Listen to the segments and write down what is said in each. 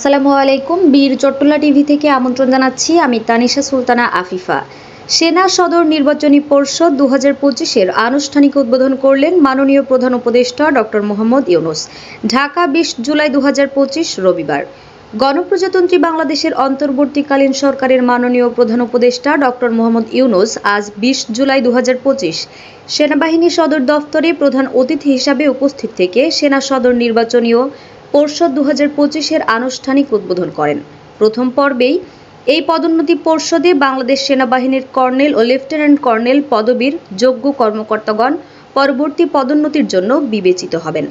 আসসালামু আলাইকুম, বীর চট্টলা টিভি থেকে আমন্ত্রণ জানাচ্ছি আমি তানিশা সুলতানা আফিফা। সেনা সদর নির্বাচনী পরিষদ দু হাজার পঁচিশের আনুষ্ঠানিক উদ্বোধন করলেন মাননীয় প্রধান উপদেষ্টা ডক্টর মোহাম্মদ ইউনুস। ঢাকা বিশ জুলাই দু হাজার পঁচিশ রবিবার। গণপ্রজাতন্ত্রী বাংলাদেশের অন্তর্বর্তীকালীন সরকারের মাননীয় প্রধান উপদেষ্টা ডক্টর মোহাম্মদ ইউনুস আজ বিশ জুলাই দু হাজার পঁচিশ। সেনাবাহিনী সদর দফতরে প্রধান অতিথি হিসাবে উপস্থিত থেকে সেনা সদর নির্বাচনীয় পর্ষদ দু হাজার পঁচিশের আনুষ্ঠানিক উদ্বোধন করেন। প্রথম পর্বেই এই পদোন্নতি পর্ষদে বাংলাদেশ সেনাবাহিনীর কর্নেল ও লেফটেন্যান্ট কর্নেল পদবীর যোগ্য কর্মকর্তাগণ পরবর্তী পদোন্নতির জন্য বিবেচিত হবেন।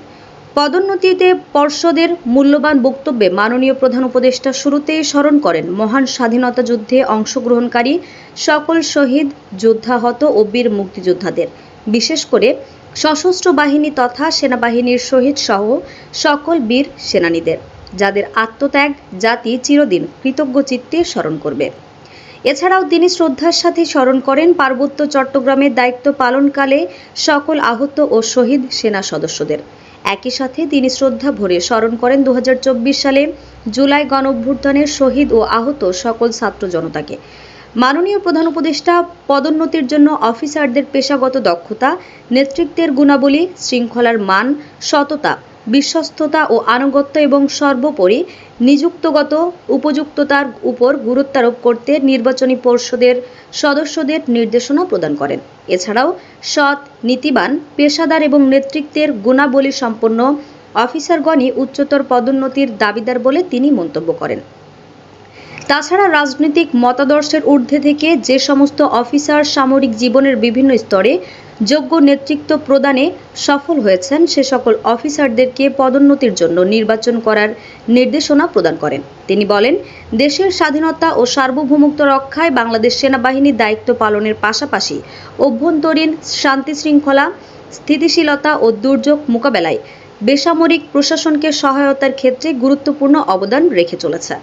পদোন্নতিতে পর্ষদের মূল্যবান বক্তব্যে মাননীয় প্রধান উপদেষ্টা শুরুতেই স্মরণ করেন মহান স্বাধীনতা যুদ্ধে অংশগ্রহণকারী সকল শহীদ, যোদ্ধাহত ও বীর মুক্তিযোদ্ধাদের। বিশেষ করে সশস্ত্র বাহিনী তথা সেনাবাহিনীর শহীদ সহ সকল বীর সেনানীদের, যাদের আত্মত্যাগ, জাতি চিরদিন কৃতজ্ঞ চিত্তে স্মরণ করবে। এছাড়াও তিনি শ্রদ্ধার সাথে স্মরণ করেন পার্বত্য চট্টগ্রামের দায়িত্ব পালনকালে সকল আহত ও শহীদ সেনা সদস্যদের। একই সাথে তিনি শ্রদ্ধা ভরে স্মরণ করেন দু হাজার চব্বিশ সালে জুলাই গণ অভ্যুত্থানের শহীদ ও আহত সকল ছাত্র জনতাকে। মাননীয় প্রধান উপদেষ্টা পদোন্নতির জন্য অফিসারদের পেশাগত দক্ষতা, নেতৃত্বের গুণাবলী, শৃঙ্খলার মান, সততা, বিশ্বস্ততা ও আনুগত্য এবং সর্বোপরি নিযুক্তগত উপযুক্ততার উপর গুরুত্বারোপ করতে নির্বাচনী পর্ষদের সদস্যদের নির্দেশনা প্রদান করেন। এছাড়াও সৎ, নীতিবান, পেশাদার এবং নেতৃত্বের গুণাবলী সম্পন্ন অফিসারগণই উচ্চতর পদোন্নতির দাবিদার বলে তিনি মন্তব্য করেন। তাছাড়া রাজনৈতিক মতাদর্শের ঊর্ধ্বে থেকে যে সমস্ত অফিসার সামরিক জীবনের বিভিন্ন স্তরে যোগ্য নেতৃত্ব প্রদানে সফল হয়েছেন, সে সকল অফিসারদেরকে পদোন্নতির জন্য নির্বাচন করার নির্দেশনা প্রদান করেন। তিনি বলেন, দেশের স্বাধীনতা ও সার্বভৌমত্ব রক্ষায় বাংলাদেশ সেনাবাহিনীর দায়িত্ব পালনের পাশাপাশি অভ্যন্তরীণ শান্তি শৃঙ্খলা স্থিতিশীলতা ও দুর্যোগ মোকাবেলায় বেসামরিক প্রশাসনকে সহায়তার ক্ষেত্রে গুরুত্বপূর্ণ অবদান রেখে চলেছে।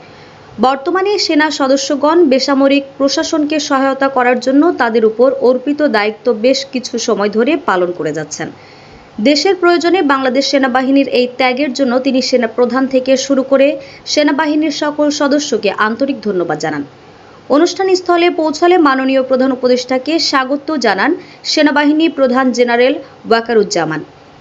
বর্তমানে সেনা সদস্যগণ বেসামরিক প্রশাসনকে সহায়তা করার জন্য তাদের উপর অর্পিত দায়িত্ব বেশ কিছু সময় ধরে পালন করে যাচ্ছেন। দেশের প্রয়োজনে বাংলাদেশ সেনাবাহিনীর এই ত্যাগের জন্য তিনি সেনা প্রধান থেকে শুরু করে সেনাবাহিনীর সকল সদস্যকে আন্তরিক ধন্যবাদ জানান। অনুষ্ঠান স্থলে পৌঁছালে মাননীয় প্রধান উপদেষ্টাকে স্বাগত জানান সেনাবাহিনী প্রধান general Wakeruzzaman.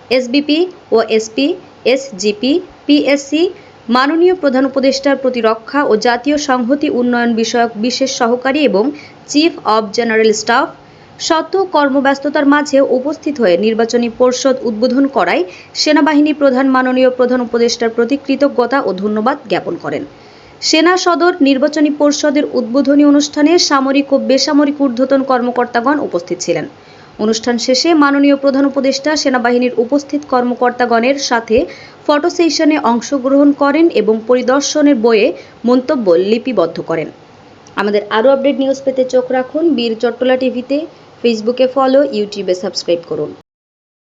SBP OSP, SGP, PSC মাননীয় প্রধান উপদেষ্টার প্রতিরক্ষা ও জাতীয় সংহতি উন্নয়ন বিষয়ক বিশেষ সহকারী এবং চিফ অব জেনারেল স্টাফ শত কর্মব্যস্ততার মাঝে উপস্থিত হয়ে নির্বাচনী পর্ষদ উদ্বোধন করায় সেনাবাহিনী প্রধান মাননীয় প্রধান উপদেষ্টার প্রতি কৃতজ্ঞতা ও ধন্যবাদ জ্ঞাপন করেন। সেনা সদর নির্বাচনী পর্ষদের উদ্বোধনী অনুষ্ঠানে সামরিক ও বেসামরিক ঊর্ধ্বতন কর্মকর্তাগণ উপস্থিত ছিলেন। অনুষ্ঠান শেষে মাননীয় প্রধান উপদেষ্টা সেনাবাহিনীর উপস্থিত কর্মকর্তাগণের সাথে ফটো সেশনে অংশগ্রহণ করেন এবং পরিদর্শনের বইয়ে মন্তব্য লিপিবদ্ধ করেন। আমাদের আরও আপডেট নিউজ পেতে চোখ রাখুন বীর চট্টলা টিভিতে। ফেসবুকে ফলো, ইউটিউবে সাবস্ক্রাইব করুন।